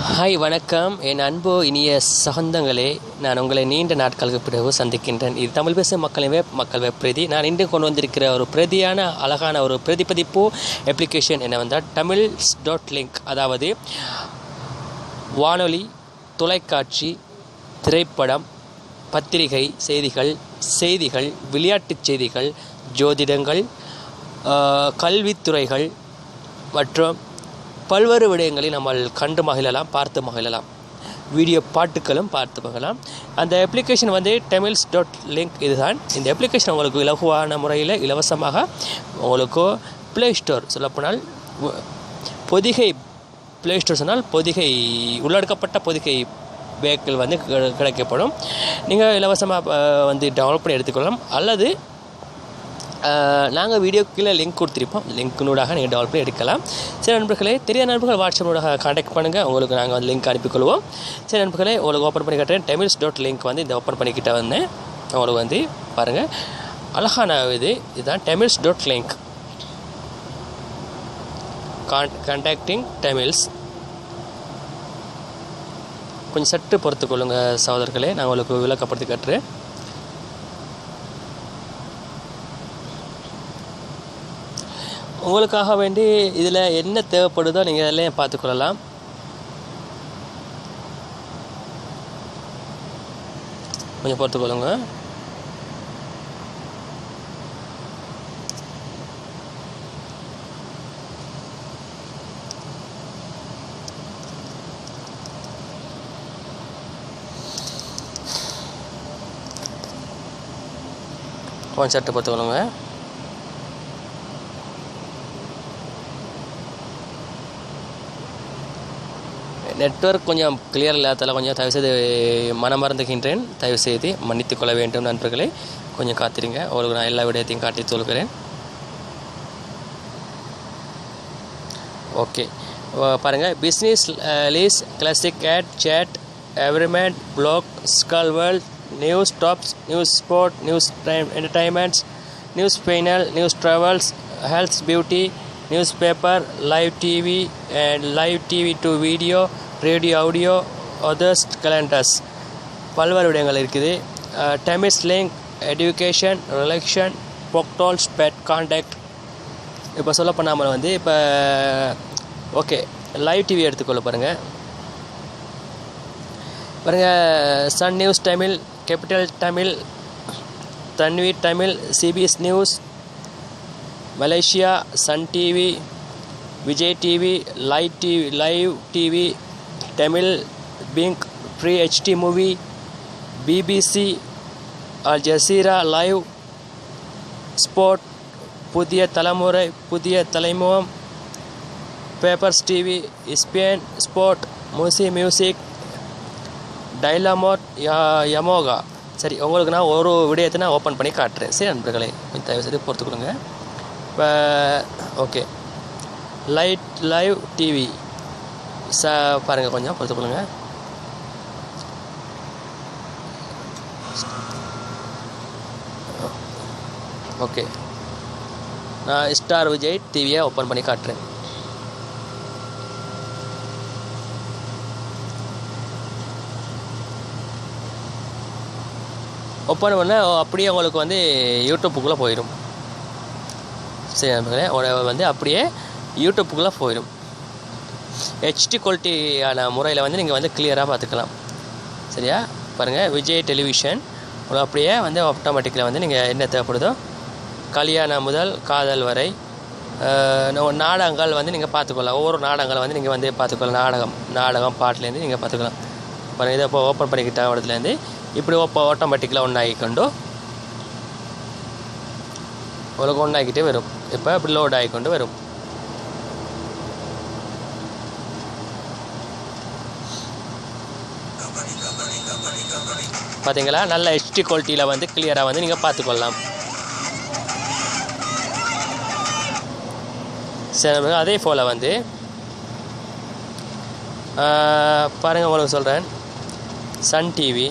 Hi வணக்கம். என் அன்பு இனிய சகந்தங்களே நான் உங்களை நீண்ட நாட்களுக்கு பிறகு சந்திக்கின்றேன். இது தமிழ் பேசும் மக்களின் வெப் மக்கள் வெப் பிரதி. நான் இன்று கொண்டு வந்திருக்கிற ஒரு பிரதியான அழகான ஒரு பிரதிபதிப்பு அப்ளிகேஷன் என்னவென்றால் தமிழ்ஸ் டாட் லிங்க் அதாவது வானொலி தொலைக்காட்சி திரைப்படம் பத்திரிகை செய்திகள் செய்திகள் விளையாட்டுச் செய்திகள் ஜோதிடங்கள் கல்வித்துறைகள் மற்றும் பல்வேறு விடயங்களை நம்ம கண்டு மகிழலாம் பார்த்து மகிழலாம். வீடியோ பாட்டுகளும் பார்த்து மகிழலாம். அந்த அப்ளிகேஷன் வந்து டெமில்ஸ் டாட் லிங்க் இதுதான். இந்த அப்ளிகேஷன் உங்களுக்கு இலகுவான முறையில் இலவசமாக உங்களுக்கு ப்ளே ஸ்டோர் சொல்லப்போனால் பொதிகை ப்ளே ஸ்டோர் சொன்னால் பொதிகை உள்ளடக்கப்பட்ட பொதிகை பேக்கில் வந்து கிடைக்கப்படும். நீங்கள் இலவசமாக வந்து டவுன்லோட் பண்ணி எடுத்துக்கொள்ளலாம். அல்லது நாங்கள் வீடியோ கீழே லிங்க் கொடுத்துருப்போம். லிங்க்னூடாக நீங்கள் டெவலப் பண்ணி எடுக்கலாம். சில நண்பர்களே தெரியாத நண்பர்கள் வாட்ஸ்அப்னூடாக காண்டாக்ட் பண்ணுங்கள் உங்களுக்கு நாங்கள் வந்து லிங்க் அனுப்பிக்கொள்வோம். சில நண்பர்களே உங்களுக்கு ஓப்பன் பண்ணி காட்டுறேன். டெமில்ஸ் டாட் லிங்க் வந்து இந்த ஓப்பன் பண்ணிக்கிட்ட வந்தேன் உங்களுக்கு வந்து பாருங்கள் அழகான இது இதுதான் டெமில்ஸ் டாட் லிங்க் கான் கான்டாக்டிங் டெமில்ஸ் கொஞ்சம் சற்று பொறுத்துக்கொள்ளுங்கள் சகோதரர்களே. நான் உங்களுக்கு விளக்கப்படுத்தி கட்டுறேன். உங்களுக்காக வேண்டி இதில் என்ன தேவைப்படுதோ நீங்கள் அதில் பார்த்துக்கொள்ளலாம். கொஞ்சம் பொறுத்துக்கொள்ளுங்க. கொஞ்சம் சட்டு பொறுத்துக்கொள்ளுங்க. நெட்வொர்க் கொஞ்சம் கிளியர் இல்லாததால் கொஞ்சம் தயவுசெய்து மனமறந்துகின்றேன் தயவுசெய்து மன்னித்துக் கொள்ள வேண்டும் நண்பர்களே. கொஞ்சம் காத்திருங்க. உங்களுக்கு நான் எல்லா விடயத்தையும் காட்டி சொல்கிறேன் ஓகே பாருங்கள் business lease classic ad chat everyman black skol world news tops news sport news time entertainments news final news travels health beauty news paper live TV and live TV to video radio audio others calendars பல்வேறு விடயங்கள் இருக்குது. டெமிஸ் link education relation பொக்டால்ஸ் bed contact இப்போ சொல்ல பண்ணாமல் வந்து இப்போ okay live TV எடுத்துக்கொள்ள பாருங்கள் பாருங்கள் Sun news Tamil capital Tamil Thanvi Tamil CBS news Malaysia Sun TV Vijay TV live TV live TV Tamil pink free HD movie BBC Al Jazeera live sport Puthiya Thalaimurai புதிய தலைமுகம் papers TV Spain sport மூசி music டைலாமோட் யமோகா சரி உங்களுக்கு நான் ஒரு விடயத்தை நான் ஓப்பன் பண்ணி காட்டுறேன். சரி நண்பர்களே தயவு செய்து பொறுத்துக்கொடுங்க இப்போ ஓகே லைட் லைவ் டிவி ச பாருங்கள் கொஞ்சம் பொறுத்துக்கொள்ளுங்க ஓகே நான் ஸ்டார் விஜய் டிவியை ஓப்பன் பண்ணி காட்டுறேன் ஓப்பன் பண்ண அப்படியே உங்களுக்கு வந்து யூடியூப்புக்குள்ளே போயிடும் சரி நண்பர்களே வந்து அப்படியே யூடியூப்புக்குள்ளே போயிடும் ஹெச்டி குவாலிட்டியான முறையில் வந்து நீங்கள் வந்து கிளியராக பார்த்துக்கலாம். சரியா? பாருங்கள் விஜய் டெலிவிஷன் அப்படியே வந்து ஆட்டோமேட்டிக்கில் வந்து நீங்கள் என்ன தேவைப்படுதோ கல்யாணம் முதல் காதல் வரை நாடகங்கள் வந்து நீங்கள் பார்த்துக்கலாம் ஒவ்வொரு நாடகங்களை வந்து நீங்கள் வந்து பார்த்துக்கலாம் நாடகம் நாடகம் பாட்டிலேருந்து நீங்கள் பார்த்துக்கலாம். பாருங்கள் இதை இப்போ ஓப்பன் பண்ணிக்கிட்ட இடத்துலேருந்து இப்படி ஓப்ப ஆட்டோமேட்டிக்கில் ஒன்றாகிக்கொண்டு உங்களுக்கு ஒன்றாக்கிட்டே வரும். இப்போ இப்படி லோட் ஆகிக்கொண்டு வரும். பார்த்தீங்களா நல்ல ஹெச்டி குவாலிட்டியில் வந்து கிளியராக வந்து நீங்கள் பார்த்துக்கொள்ளலாம் சரி அதே போல் வந்து பாருங்கள் உங்களுக்கு சொல்கிறேன் சன் டிவி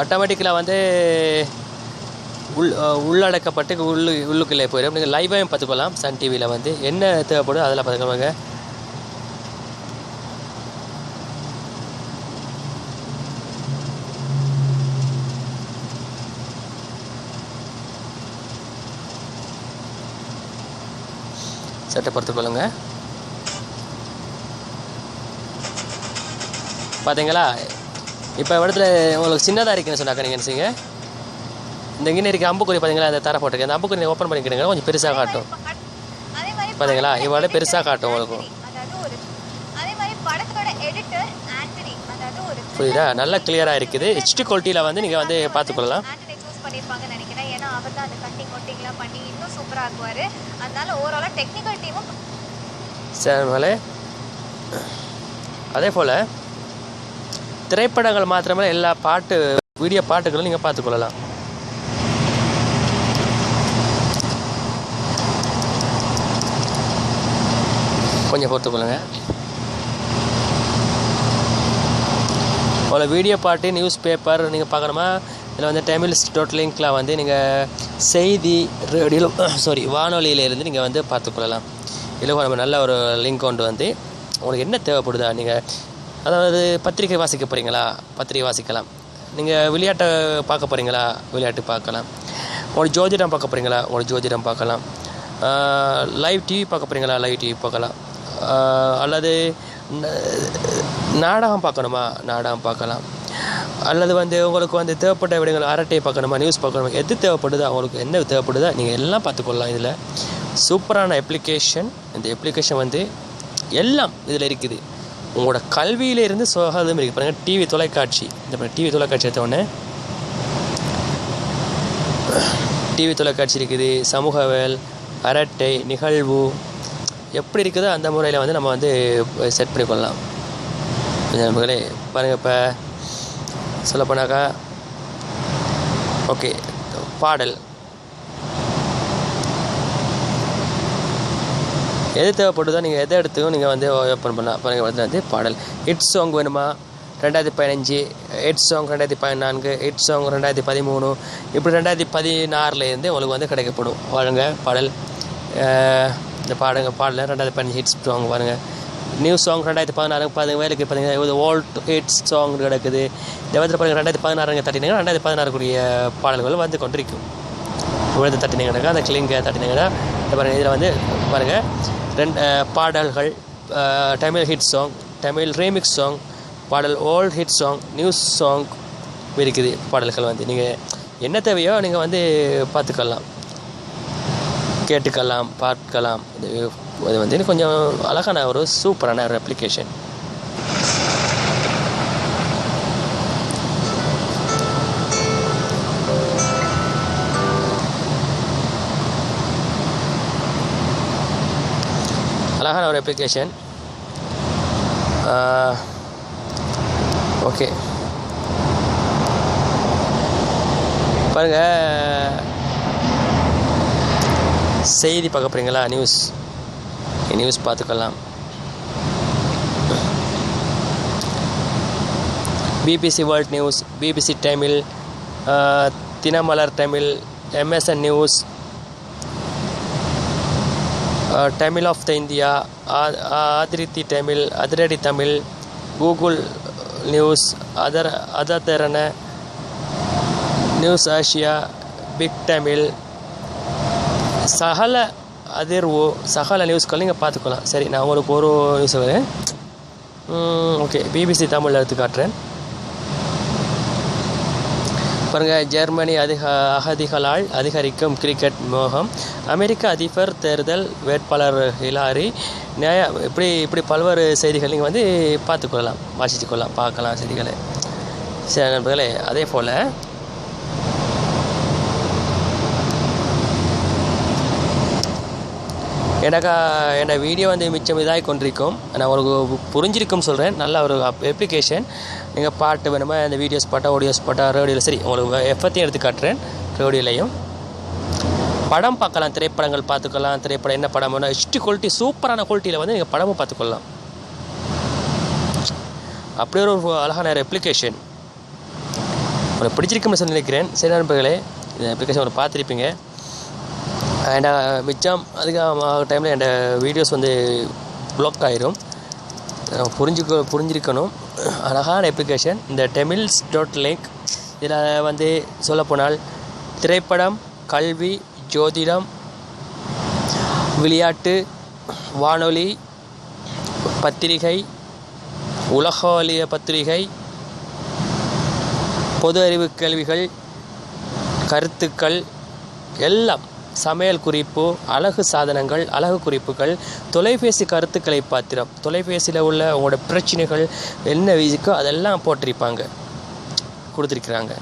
ஆட்டோமேட்டிக்கலாக வந்து உள் உள்ளடக்கப்பட்டு உள்ளு உள்ளுக்குள்ளே போயிடும். நீங்கள் லைவாகவும் பார்த்துக்கலாம் சன் டிவியில் வந்து என்ன தேவைப்படும் அதெல்லாம் பார்த்துக்கோங்க சட்டை பொறுத்துக்கொள்ளுங்க பார்த்தீங்களா இப்போ இடத்துல உங்களுக்கு சின்னதாக இருக்குன்னு சொன்னாக்க நீங்கள் என்ன இந்த இங்கே இருக்க அம்புக்குறி பார்த்தீங்களா அந்த தர போட்டிருக்கு அந்த அம்புக்குறி ஓப்பன் பண்ணிக்கிறீங்க கொஞ்சம் பெருசாக காட்டும். பார்த்தீங்களா இவ்வளோ பெருசாக காட்டும் உங்களுக்கும் புரியுதா? நல்லா கிளியராக இருக்குது. ஹெச்டி குவாலிட்டியில் வந்து நீங்கள் வந்து பார்த்துக்கொள்ளலாம். பண்ணியிருப்பாங்கன்னு நினைக்கிறேன். ஏன்னா அவர் தான் அந்த கட்டிங் ஒட்டிங்லாம் பண்ணி இன்னும் சூப்பராக ஆக்குவார் அதனால ஓவராலாக டெக்னிக்கல் டீமும் சரி அதே போல் திரைப்படங்கள் மாத்திரமே எல்லா பாட்டு வீடியோ பாட்டுகளும் நீங்கள் பார்த்துக்கொள்ளலாம். கொஞ்சம் பொறுத்துக்கொள்ளுங்க. அவ்வளோ வீடியோ பாட்டு நியூஸ் பேப்பர் நீங்கள் பார்க்கணுமா? இதில் வந்து தமிழ் டோட்டல் லிங்க்லாம் வந்து நீங்கள் செய்தி ரேடியோ சாரி வானொலியிலேருந்து நீங்கள் வந்து பார்த்துக்கொள்ளலாம் இதில் நம்ம நல்ல ஒரு லிங்க் கொண்டு வந்து உங்களுக்கு என்ன தேவைப்படுதா? நீங்கள் அதாவது பத்திரிக்கை வாசிக்க போகிறீங்களா பத்திரிக்கை வாசிக்கலாம். நீங்கள் விளையாட்டை பார்க்க போகிறீங்களா விளையாட்டு பார்க்கலாம். உங்களுக்கு ஜோதிடம் பார்க்க போகிறீங்களா உங்களுக்கு ஜோதிடம் பார்க்கலாம். லைவ் டிவி பார்க்க போகிறீங்களா லைவ் டிவி பார்க்கலாம். அல்லது நாடகம் பார்க்கணுமா? நாடகம் பார்க்கலாம். அல்லது வந்து உங்களுக்கு வந்து தேவைப்பட்ட விடங்கள் அரட்டை பார்க்கணுமா நியூஸ் பார்க்கணுமா எது தேவைப்படுதோ உங்களுக்கு என்ன தேவைப்படுதோ நீங்கள் எல்லாம் பார்த்துக்கொள்ளலாம் இதில். சூப்பரான அப்ளிகேஷன் இந்த அப்ளிகேஷன் வந்து எல்லாம் இதில் இருக்குது. உங்களோட கல்வியிலேருந்து சுகாதாரம் இருக்குது பாருங்கள் டிவி தொலைக்காட்சி. இந்த டிவி தொலைக்காட்சி எடுத்த உடனே டிவி தொலைக்காட்சி இருக்குது. சமூகவியல் அரட்டை நிகழ்வு. எப்படி இருக்குதோ அந்த முறையில் வந்து நம்ம வந்து செட் பண்ணி கொள்ளலாம் நண்பர்களே பாருங்கள் இப்போ சொல்லப்போனாக்கா ஓகே பாடல். எது தேவைப்படுதோ நீங்கள் எதை எடுத்தோம் நீங்கள் வந்து ஓப்பன் பண்ணலாம் பாருங்கள் வந்து வந்து பாடல். ஹிட் சாங் வேணுமா? ரெண்டாயிரத்தி பதினஞ்சு ஹிட் சாங் ரெண்டாயிரத்தி பதினான்கு ஹிட் சாங் ரெண்டாயிரத்தி பதிமூணு இப்படி ரெண்டாயிரத்தி பதினாறுலேருந்து உங்களுக்கு வந்து கிடைக்கப்படும். வாழுங்க பாடல். இந்த பாடங்க பாடல ரெண்டாயிரத்தி பதினஞ்சு ஹிட்ஸ் சாங் பாருங்கள் நியூ சாங் ரெண்டாயிரத்தி பதினாறு பாருங்க வேலைக்கு பார்த்தீங்கன்னா இது ஓல்ட் ஹிட்ஸ் சாங் கிடக்குது. தேவத்தில் வந்து பாருங்கள் ரெண்டாயிரத்தி பதினாறுங்க தட்டினீங்கன்னா ரெண்டாயிரத்தி பதினாறுக்குரிய பாடல்கள் வந்து கொண்டிருக்கும். விழுந்து தட்டினீங்கன்னாக்கா அந்த கிளிங்கை தட்டினீங்கன்னா பாருங்கள் இதில் வந்து பாருங்கள் ரெண்டு பாடல்கள் Tamil hit song Tamil remix song பாடல் old hit song news song இருக்குது பாடல்கள் வந்து. நீங்கள் என்ன தேவையோ நீங்கள் வந்து பார்த்துக்கலாம். கேட்டுக்கலாம் பார்க்கலாம். இது இது வந்து கொஞ்சம் அழகான ஒரு சூப்பரான ஒரு அப்ளிகேஷன் அழகான ஒரு அப்ளிகேஷன் ஓகே பாருங்க செய்தி பார்க்க போகிறீங்களா நியூஸ் நியூஸ் பார்த்துக்கலாம் BBC world news BBC Tamil ah, Dinamalar Tamil MSN news ah, Tamil of the India ah- ஆதிரித்தி Tamil Athiradi Tamil Google news other அததரன news Asia big Tamil சகல அதிர் ஓ சகால நியூஸ்கள் நீங்கள் பார்த்துக்கலாம். சரி நான் உங்களுக்கு ஒரு நியூஸ் வரேன் ஓகே பிபிசி தமிழ் எடுத்து காட்டுறேன். பாருங்கள் ஜெர்மனி அதிக அகதிகளால் அதிகரிக்கும் கிரிக்கெட் மோகம். அமெரிக்க அதிபர் தேர்தல் வேட்பாளர் ஹிலாரி நியாய இப்படி இப்படி பல்வேறு செய்திகள் நீங்கள் வந்து பார்த்துக்கொள்ளலாம் வாசித்துக்கொள்ளலாம் பார்க்கலாம் செய்திகளை. சரி நண்பர்களே அதே போல் எனக்கு என்னோட வீடியோ வந்து மிச்சம் இதாகி கொண்டிருக்கும். நான் உங்களுக்கு புரிஞ்சிருக்கும் சொல்கிறேன் நல்ல ஒரு அப்ளிகேஷன் நீங்கள் பாட்டு வேணுமா இந்த வீடியோஸ் பாட்டா ஆடியோஸ் பாட்டா ரேடியோவில் சரி உங்களுக்கு எஃபத்தையும் எடுத்து காட்டுறேன். ரேடியோலையும் படம் பார்க்கலாம் திரைப்படங்கள் பார்த்துக்கலாம் திரைப்படம் என்ன படம் வேணும் ஹெச்டி குவாலிட்டி சூப்பரான குவாலிட்டியில் வந்து நீங்கள் படமும் பார்த்துக்கொள்ளலாம். அப்படி ஒரு அழகான ஒரு அப்ளிகேஷன் உங்களுக்கு பிடிச்சிருக்கும்னு சொல்லி நினைக்கிறேன் சரி நண்பர்களே இந்த அப்ளிகேஷன் ஒரு பார்த்துருப்பீங்க. அண்ட் மிச்சம் அதுக்காக டைமில் என் வீடியோஸ் வந்து ப்ளாக் ஆயிரும். புரிஞ்சுக்க புரிஞ்சிருக்கணும். அழகான அப்ளிகேஷன் இந்த டெமில்ஸ் டாட் லிங்க் இதில் வந்து சொல்லப்போனால் திரைப்படம் கல்வி ஜோதிடம் விளையாட்டு வானொலி பத்திரிகை உலகோலிய பத்திரிகை பொது அறிவு கேள்விகள் கருத்துக்கள் எல்லாம். சமையல் குறிப்பு அழகு சாதனங்கள் அழகு குறிப்புகள் தொலைபேசி கருத்துக்களை பாத்திரம். தொலைபேசியில் உள்ள உங்களோட பிரச்சனைகள் என்ன இருக்கோ அதெல்லாம் போட்டிருப்பாங்க. கொடுத்துருக்குறாங்க.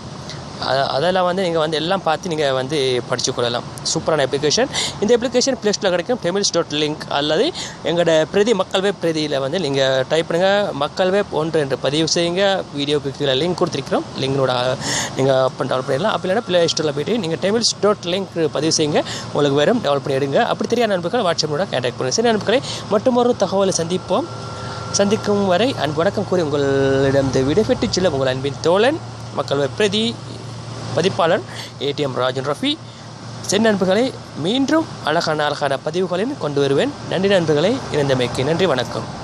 அதெல்லாம் வந்து நீங்கள் வந்து எல்லாம் பார்த்து நீங்கள் வந்து படித்து கொள்ளலாம். சூப்பரான அப்ளிகேஷன் இந்த அப்ளிகேஷன் ப்ளே ஸ்டோரில் கிடைக்கும். டெமில்ஸ் டாட் லிங்க் அல்லது எங்களோட பிரதி மக்கள் வெப் பிரதியில் வந்து நீங்கள் டைப் பண்ணுங்கள் மக்கள் வெப் ஒன்று என்று பதிவு செய்யுங்க. வீடியோக்கு கீழே லிங்க் கொடுத்துருக்கிறோம். லிங்கனோட நீங்கள் அப்போ டெவலப் பண்ணிடலாம். அப்படி இல்லைனா ப்ளே ஸ்டோரில் போய்ட்டு நீங்கள் டெமில்ஸ் டாட் லிங்க் பதிவு செய்யுங்க. உங்களுக்கு வெறும் டெவலப் பண்ணி எடுங்க. அப்படி தெரியாத நண்பர்கள் வாட்ஸ்அப்போட கான்டாக்ட் பண்ணுங்கள் சரி நண்பர்களை மட்டும் ஒரு தகவலை சந்திப்போம். சந்திக்கும் வரை அன்பு வணக்கம் கூறி உங்களிடம் இந்த விடைபெற்று செல்லும் உங்கள் அன்பின் தோழன் மக்கள் பிரதி பதிப்பாளர் ஏடிஎம் ராஜன் ரஃபி. சென் நண்பர்களை மீண்டும் அழகான அழகான பதிவுகளையும் கொண்டு வருவேன். நன்றி நண்பர்களை இணைந்தமைக்கு நன்றி வணக்கம்.